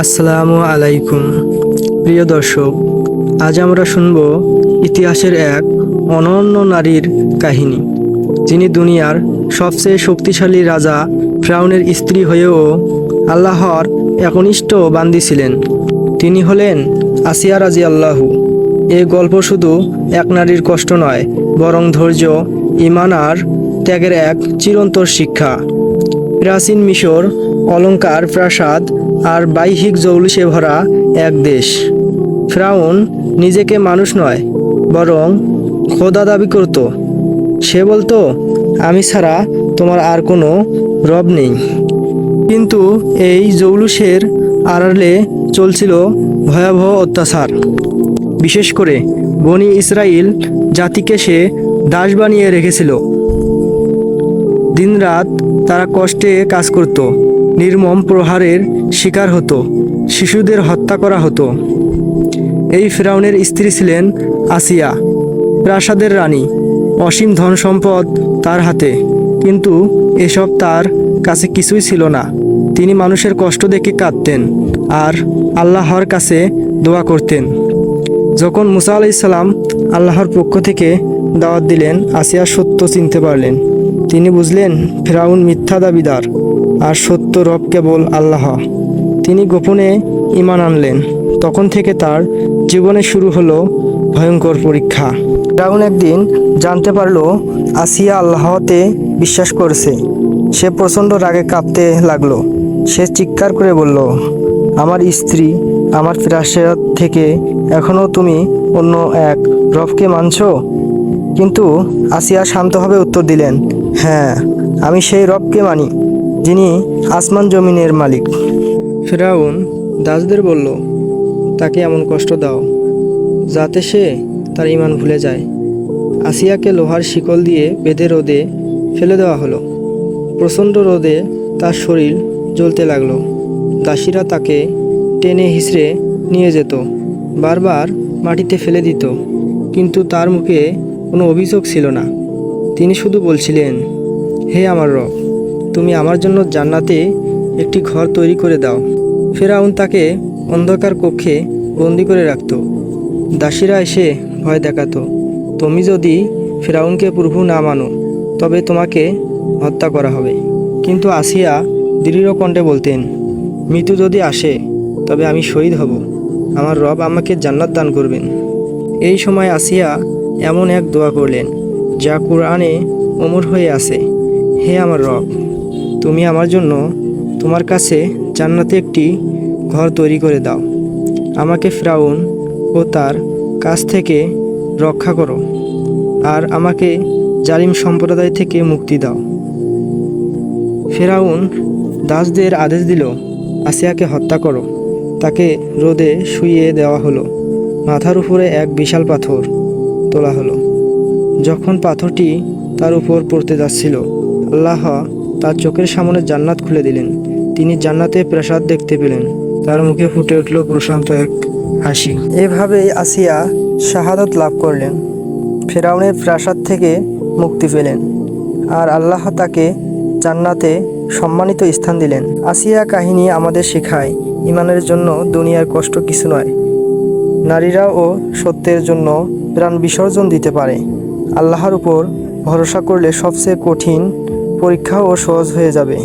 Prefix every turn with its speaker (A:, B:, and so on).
A: আসসালামু আলাইকুম। প্রিয় দর্শক, আজ আমরা শুনব ইতিহাসের এক অনন্য নারীর কাহিনী, যিনি দুনিয়ার সবচেয়ে শক্তিশালী রাজা ফ্রাউনের স্ত্রী হয়েও আল্লাহর একনিষ্ঠ বান্দি ছিলেন। তিনি হলেন আসিয়া রাজি আল্লাহু এই গল্প শুধু এক নারীর কষ্ট নয়, বরং ধৈর্য ইমান আর ত্যাগের এক চিরন্তর শিক্ষা। প্রাচীন মিশর অলংকার প্রাসাদ আর বাইহিক জৌলুসে ভরা এক দেশ। ফ্রাউন নিজেকে মানুষ নয়, বরং খোদা দাবি করত। সে বলতো, আমি ছাড়া তোমার আর কোনো রব নেই। কিন্তু এই জৌলুসের আড়ালে চলছিল ভয়াবহ অত্যাচার। বিশেষ করে বনি ইসরায়েল জাতিকে সে দাস বানিয়ে রেখেছিল। দিনরাত তারা কষ্টে কাজ করত। নির্মম প্রহারের শিকার হতো, শিশুদের হত্যা করা হতো। এই ফেরাউনের স্ত্রী ছিলেন আসিয়া, প্রাসাদের রানী। অসীম ধন সম্পদ তার হাতে, কিন্তু এসব তার কাছে কিছুই ছিল না। তিনি মানুষের কষ্ট দেখে কাঁদতেন আর আল্লাহর কাছে দোয়া করতেন। যখন মুসা আলাইসাল্লাম আল্লাহর পক্ষ থেকে দাওয়াত দিলেন, আসিয়া সত্য চিনতে পারলেন। তিনি বুঝলেন, ফেরাউন মিথ্যা দাবিদার। আর সত্য রব কেবল আল্লাহ। তিনি গোপনে ইমান আনলেন। তখন থেকে তার জীবনে শুরু হলো ভয়ঙ্কর পরীক্ষা। ফেরাউন একদিন জানতে পারল, আসিয়া আল্লাহতে বিশ্বাস করছে। সে প্রচণ্ড রাগে কাঁপতে লাগল। সে চিৎকার করে বলল, আমার স্ত্রী, আমার প্রাসাদ থেকে এখনও তুমি অন্য এক রবকে মানছো? কিন্তু আসিয়া শান্তভাবে উত্তর দিলেন হ্যাঁ আমি সেই রবকে মানি। যিনি আসমান জমিনের মালিক। ফেরাউন দাসদের বলল, তাকে এমন কষ্ট দাও, যাতে সে তার ইমান ভুলে যায়। আসিয়াকে লোহার শিকল দিয়ে বেঁধে রোদে ফেলে দেওয়া হলো। প্রচণ্ড রোদে তার শরীর জ্বলতে লাগল। দাসীরা তাকে টেনে হিসড়ে নিয়ে যেত, বারবার মাটিতে ফেলে দিত। কিন্তু তার মুখে কোনো অভিযোগ ছিল না। তিনি শুধু বলছিলেন, হে আমার রব তুমি আমার জন্য জান্নাতে একটি ঘর তৈরি করে দাও। ফেরাউন তাকে অন্ধকার কক্ষে বন্দি করে রাখত। দাসীরা এসে ভয় দেখাতো। তুমি যদি ফেরাউনকে প্রভু না মানো, তবে তোমাকে হত্যা করা হবে। কিন্তু আসিয়া দৃঢ় কণ্ঠে বলতেন, মৃত্যু যদি আসে, তবে আমি শহীদ হব। আমার রব আমাকে জান্নাত দান করবেন। এই সময় আসিয়া এমন এক দোয়া করলেন, যা কোরআনে অমর হয়ে আছে, হে আমার রব তুমি আমার জন্য তোমার কাছে জান্নাতে একটি ঘর তৈরি করে দাও। আমাকে ফ্রাউন ও তার কাছ থেকে রক্ষা করো আর আমাকে জালিম সম্প্রদায় থেকে মুক্তি দাও। ফেরাউন দাসদের আদেশ দিল, আসিয়াকে হত্যা করো। তাকে রোদে শুইয়ে দেওয়া হলো। মাথার উপরে এক বিশাল পাথর তোলা হলো। যখন পাথরটি তার উপর পড়তে যাচ্ছিল, আল্লাহ তার চোখের সামনে জান্নাত খুলে দিলেন। তিনি জান্নাতে প্রাসাদ দেখতে পেলেন। তার মুখে ফুটে উঠল প্রশান্ত এক হাসি। এভাবেই আসিয়া শাহাদত লাভ করলেন। ফেরাউনের প্রাসাদ থেকে মুক্তি পেলেন। আর আল্লাহ তাকে জান্নাতে সম্মানিত স্থান দিলেন। আসিয়া কাহিনী আমাদের শেখায়, ইমানের জন্য দুনিয়ার কষ্ট কিছু নয়। নারীরাও সত্যের জন্য প্রাণ বিসর্জন দিতে পারে। আল্লাহর উপর ভরসা করলে সবচেয়ে কঠিন পরীক্ষাও সহজ হয়ে যাবে।